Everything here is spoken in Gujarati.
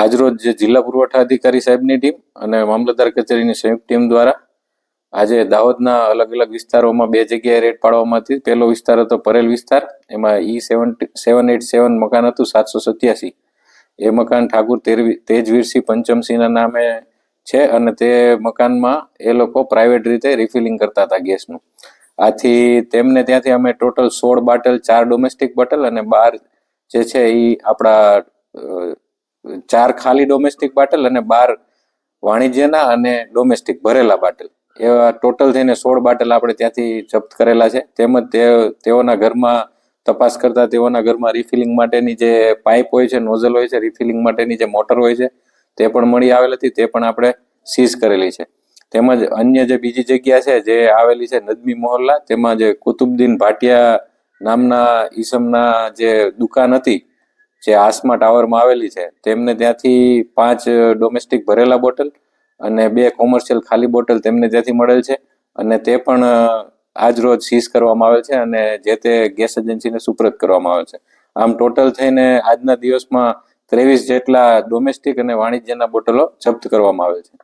આજરોજ જે જિલ્લા પુરવઠા અધિકારી સાહેબની ટીમ અને મામલતદાર કચેરીની સંયુક્ત ટીમ દ્વારા આજે દાહોદના અલગ અલગ વિસ્તારોમાં બે જગ્યાએ રેડ પાડવામાં હતી પહેલો વિસ્તાર હતો પરેલ વિસ્તાર. એમાં ઈ સેવન સેવન એટ સેવન મકાન હતું, સાતસો સત્યાસી. એ મકાન ઠાકુર તેજવીરસિંહ પંચમસિંહના નામે છે અને તે મકાનમાં એ લોકો પ્રાઇવેટ રીતે રિફિલિંગ કરતા હતા ગેસનું. આથી તેમને ત્યાંથી અમે ટોટલ સોળ બાટલ, ચાર ડોમેસ્ટિક બોટલ અને બાર જે છે એ આપણા ચાર ખાલી ડોમેસ્ટિક બાટલ અને બાર વાણિજ્યના અને ડોમેસ્ટિક ભરેલા બાટલ એવા ટોટલ થઈને સોળ બાટલ આપણે ત્યાંથી જપ્ત કરેલા છે. તેમજ તે, તેઓના ઘરમાં તપાસ કરતા તેઓના ઘરમાં રિફિલિંગ માટેની જે પાઇપ હોય છે નોઝલ હોય છે રિફિલિંગ માટેની જે મોટર હોય છે, તે પણ મળી આવેલ હતી. તે પણ આપણે સીઝ કરેલી છે. તેમજ અન્ય જે બીજી જગ્યા છે, જે આવેલી છે નદમી મોહલ્લા, તેમાં જે કુતુબદ્દીન ભાટિયા નામના ઈસમના જે દુકાન હતી જે આસમા ટાવરમાં આવેલી છે, તેમને ત્યાંથી પાંચ ડોમેસ્ટિક ભરેલા બોટલ અને બે કોમર્શિયલ ખાલી બોટલ તેમને ત્યાંથી મળેલ છે અને તે પણ આજ રોજ સીઝ કરવામાં આવેલ છે અને જે તે ગેસ એજન્સીને સુપ્રત કરવામાં આવેલ છે. આમ ટોટલ થઈને આજના દિવસમાં ત્રેવીસ જેટલા ડોમેસ્ટિક અને વાણિજ્યના બોટલો જપ્ત કરવામાં આવેલ છે.